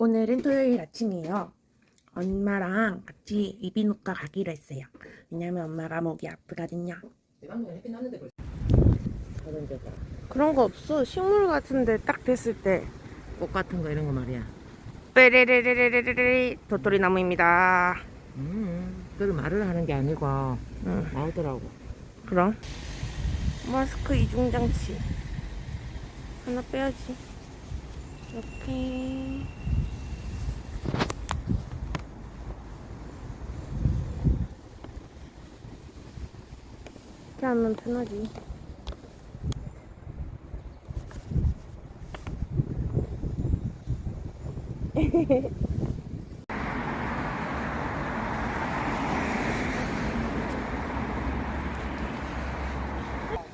오늘은 토요일 아침이에요. 엄마랑 같이 이비인후과 가기로 했어요. 왜냐면 엄마가 목이 아프거든요. 그런 거 없어. 식물 같은데 딱 됐을 때. 꽃 같은 거 이런 거 말이야. 빼레레레레레레 도토리 나무입니다. 음, 그걸 말을 하는 게 아니고 응. 나오더라고. 그럼 마스크 이중 장치 하나 빼야지. 이렇게. 이렇게 하면 편하지.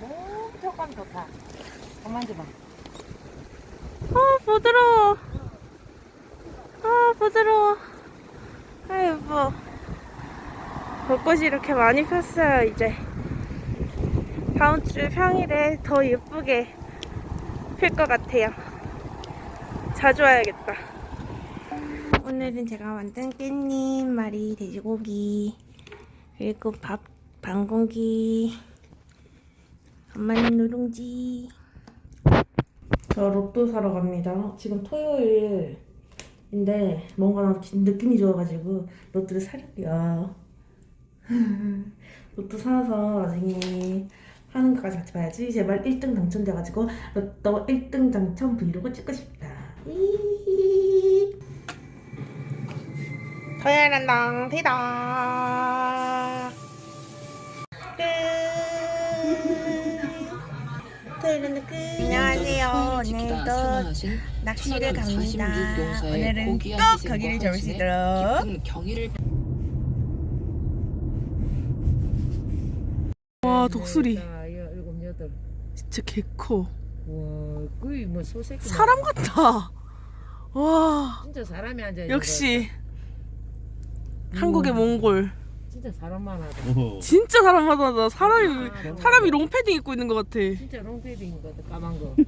너무 촉감 좋다. 한번 줘봐. 아 부드러워. 아 부드러워. 아 예뻐. 벚꽃이 이렇게 많이 폈어요 이제. 다음 주 평일에 더 예쁘게 필 것 같아요. 자주 와야겠다. 오늘은 제가 만든 깻잎 말이 돼지고기 그리고 밥반 공기 엄마는 누룽지 저 로또 사러 갑니다. 지금 토요일인데 뭔가 나 느낌이 좋아가지고 로또를 사려고요. 로또 사서 나중에 하는 것까지 같이 봐야지. 제발 1등 당첨돼가지고 로또 1등 당첨 브이로그 찍고 싶다. 토요일은 끝. 안녕하세요. 오늘도 낚시를 갑니다. 오늘은 꼭 거기를 잡을 수 있도록. 와 독수리 아. 진짜 개커. 와, 거의 뭐 소새끼. 사람 같다. 와 진짜 사람이 앉아 있는 역시 거. 한국의 음, 몽골. 진짜 사람만 하다. 진짜 사람마다 사람이 아, 사람이 롱패딩 입고 있는 것 같아. 진짜 롱패딩인 거 같아. 까만 거.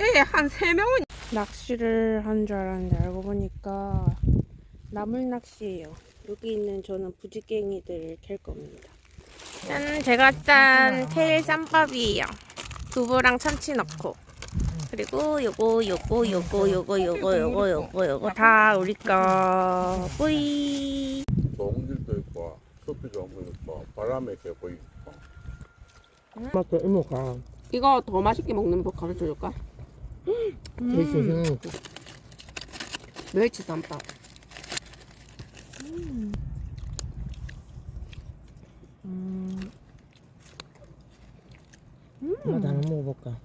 예, 한 세 명은 낚시를 한 줄 알았는데 알고 보니까 나물 낚시예요. 여기 있는 저는 부지깽이들을 캘 겁니다. 짠, 제가 짠 케일 쌈밥이에요. 두부랑 참치 넣고. 그리고 요거 요거 요거 요거 요거 요거 요거 요거 다 우리 거. 뿌이. 일도 있고 숲이 좋은 거 있고 바람에 개고 있고 맞다, 이모가. 이거 더 맛있게 먹는 법 가르쳐 줄까? 제일 세상에 멸치 쌈밥. 나 도 하나 먹어볼까?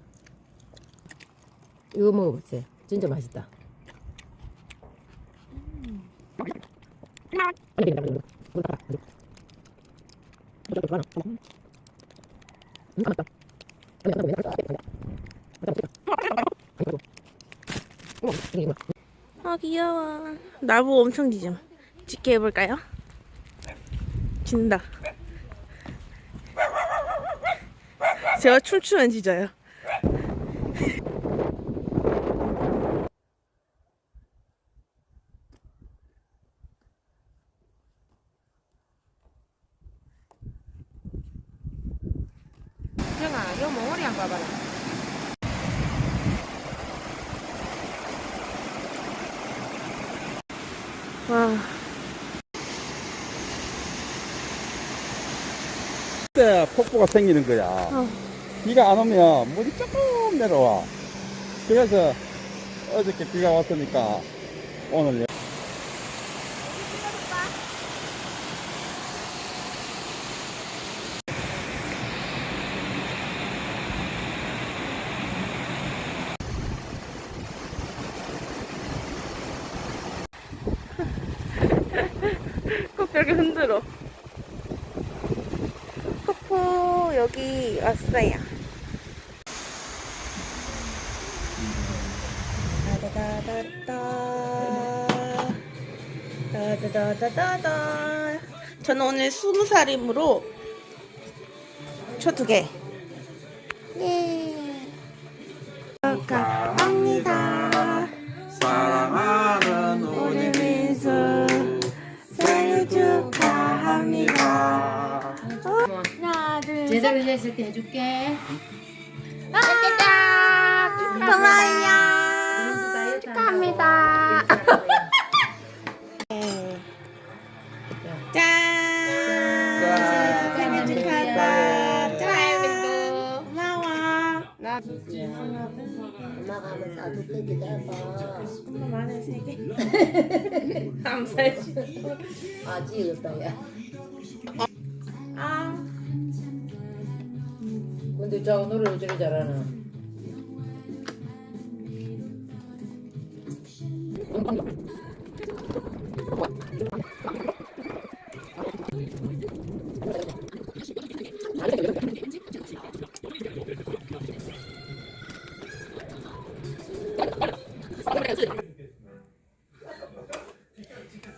이거 먹어보세요. 진짜 맛있다. 아 귀여워. 나보 엄청 지점. 짙게 해볼까요? 진다. 제가. 형아, 한 봐봐라. 와. 그때 폭포가 생기는 거야 어. 비가 안 오면 물이 조금 내려와 그래서 어저께 비가 왔으니까 오늘 꼭 벽에 흔들어. 폭포 여기 왔어요. 따다다다. 저는 오늘 스무 살이므로 초 두 개. 예. 축하합니다. 사랑하는 우리 민수 생일 축하합니다. 하나 둘 제대로 했을 때 해줄게. 나 엄마가 한번 싸줄게 기다려봐. 마늘 세 개. 감사해. 아 지었다 야. 아. 근데 저 노래를 저리 잘하나.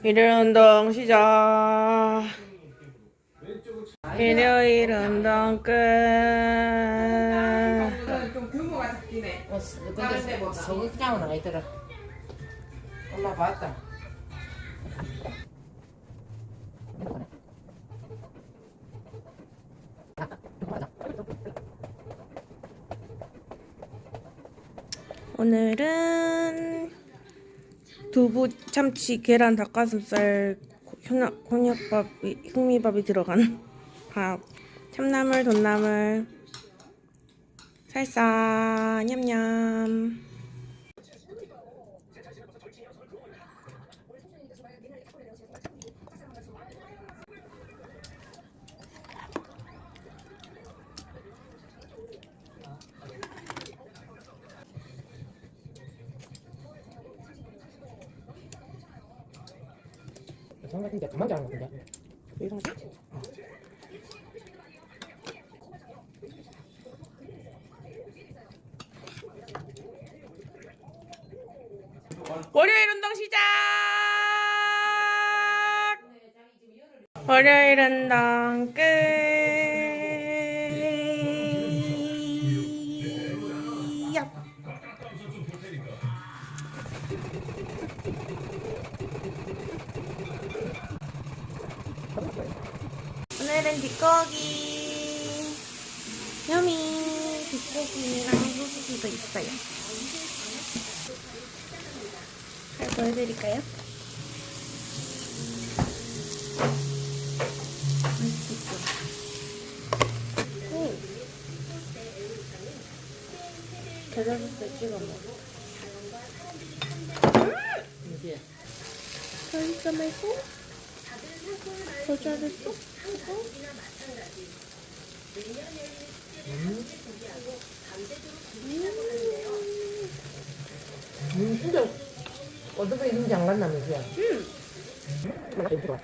일요일 운동 시작. 일요일 운동 끝. 좀 규모가 작기네. 어, 소극장은 아니더라. 엄마 봤다. 오늘은 두부, 참치, 계란, 닭가슴살, 곤약밥이, 흑미밥이 들어간 밥, 참나물, 돈나물, 살사, 냠냠. 정말 진짜 가만 잘하는 건데. 이상하지? 월요일 운동 시작! 월요일 오늘은 뒷고기 여미 뒷고기랑 소시지도 있어요 잘 보여드릴까요? 맛있겠죠? 오. 겨자소스 찍어 먹어 이제 더 있어 말고 겨자를 쏙 하고 음, 진짜 어떻게 이런지 안 갔나면서요? 음. 여러분,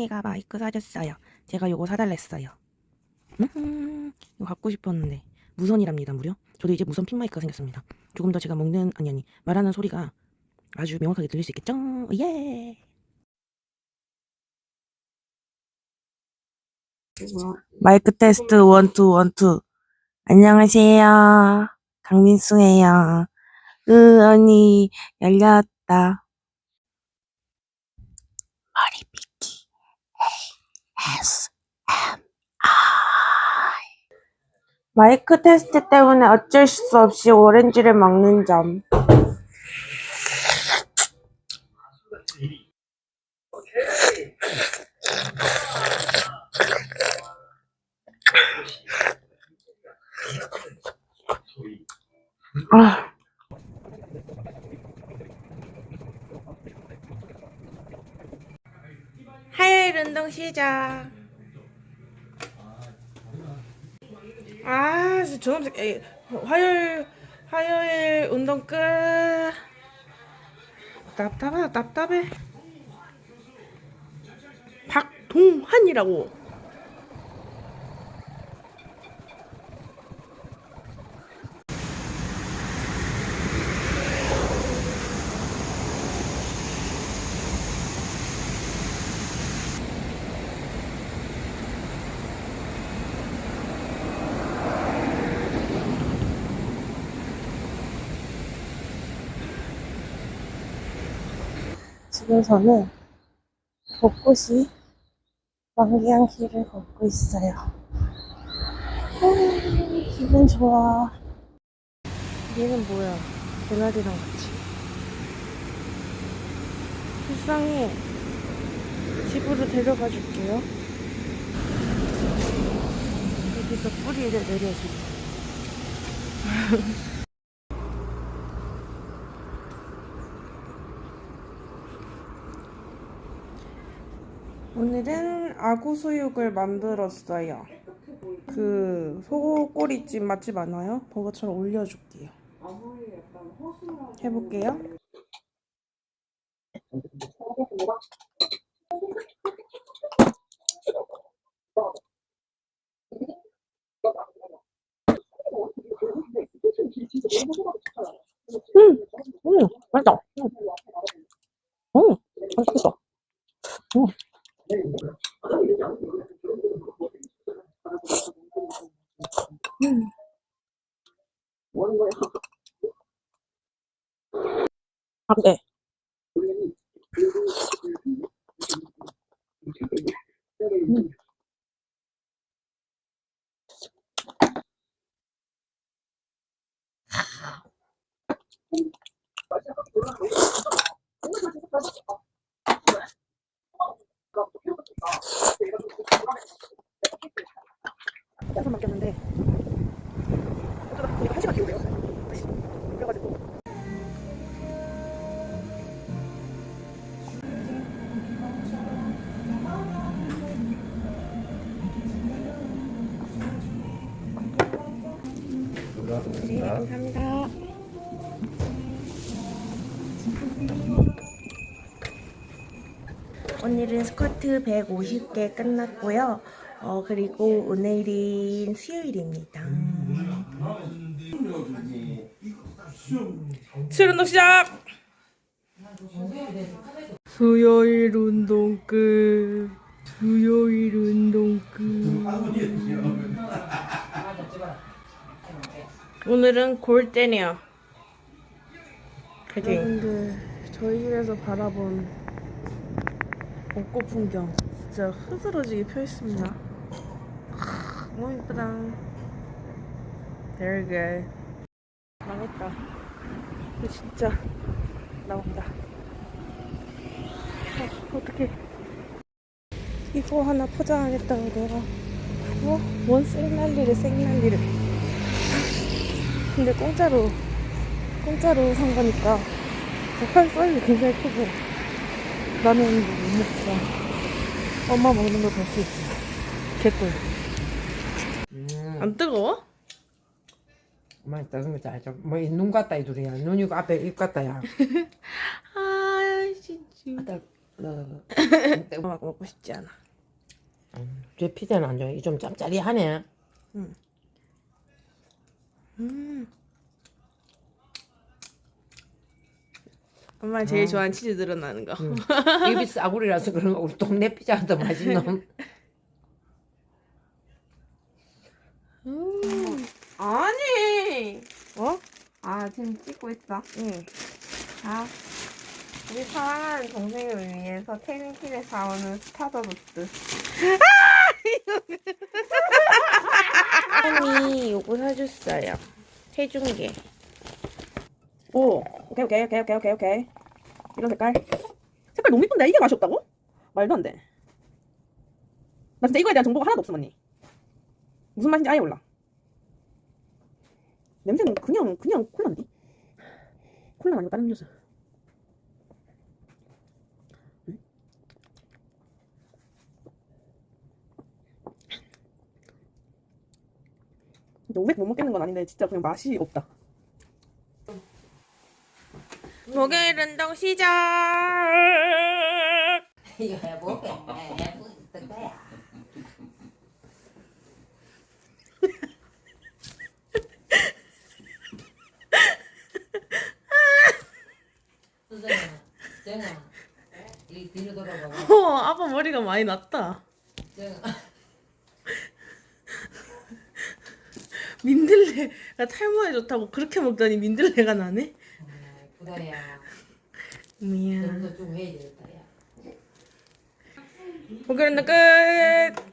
언니가 마이크 사줬어요. 제가 요거 사달랬어요. 음, 이거 갖고 싶었는데 무선이랍니다, 무려. 저도 이제 무선 핀 마이크가 생겼습니다. 조금 더 제가 먹는 아니 아니 말하는 소리가 아주 명확하게 들릴 수 있겠죠? 예. 마이크 테스트 원투 원투. 안녕하세요. 강민수예요. 으 언니 열렸다. 머리 빗기 ASMR 마이크 테스트 때문에 어쩔 수 없이 오렌지를 먹는 점. 아. 일 운동 시작. 아, 진짜 저놈 새끼. 에이, 화요일 화요일 운동 끝. 답답하다, 답답해. 박동환이라고. 곳에서는 벚꽃이 만개한 길을 걷고 있어요. 음, 기분 좋아. 얘는 뭐야? 개나리랑 같이. 불쌍해. 집으로 데려가 줄게요. 여기서 뿌리를 내려주고. 오늘은 아구수육을 만들었어요. 그 소꼬리집 맛집 많아요? 버거처럼 올려줄게요. 해볼게요. 음, 음, 맛있다. 음, 음, 맛있겠어. 음. 음. 아, 네. 음. 네, 감사합니다. 오늘은 스쿼트 150개 끝났고요. 어, 그리고 오늘은 수요일입니다. 수요일 운동 시작! 수요일 운동 끝. 수요일 운동 끝. 오늘은 골대네요. 여러분들 저희 집에서 바라본 벚꽃 풍경 진짜 흐드러지게 펴 있습니다. 너무 이쁘다. Very good. 망했다. 진짜 나온다. 어, 어떡해. 이거 하나 포장하겠다고 내가. 어? 뭔 생난리를 생난리를. 근데 공짜로, 공짜로 산 거니까 팔 사이즈 굉장히 크고 나는 이거 못 먹지만 엄마 먹는 거볼수 있어. 개꿀. 음, 안 뜨거워? 맛있다. 그런 거잘 좀. 뭐눈 같다 이 둘이야. 눈이 앞에 입 같다야. 아, 진짜. 아따, 너, 엄마 먹고 싶지 않아. 제 피자는 안 좋아. 좀 짭짜리하네. 음. 엄마 제일 아. 좋아하는 치즈 늘어나는 거. 음. 입이 싸구리라서 그런 거 우리 동네 피자가 더 맛있노. 음. 아니. 어? 아 지금 찍고 있어. 응. 아 우리 사랑하는 동생을 위해서 태닝킬에 사오는 스타더부스. 언니 요거 사줬어요. 해준 게. 오, 오케이 오케이 오케이 오케이 오케이 오케이. 이런 색깔. 색깔 너무 이쁜데 이게 맛이 없다고? 말도 안 돼. 나 진짜 이거에 대한 정보가 하나도 없음 언니. 무슨 맛인지 아예 몰라. 냄새는 그냥 그냥 콜라인데. 콜라 아니고 다른 음료수. 응? 근데 500 못 먹겠는 건 아닌데 진짜 그냥 맛이 없다. 목요일 운동 시작. 이거 해볼게. 해볼 거야. 수정아, 정아, 이 뒤로 돌아봐. 어, 아빠 머리가 많이 났다. 정아. 민들레가 탈모에 좋다고 그렇게 먹더니 민들레가 나네. 된다야. 미안. 좀더 좀 해야 되겠다야. 보기로는 끝.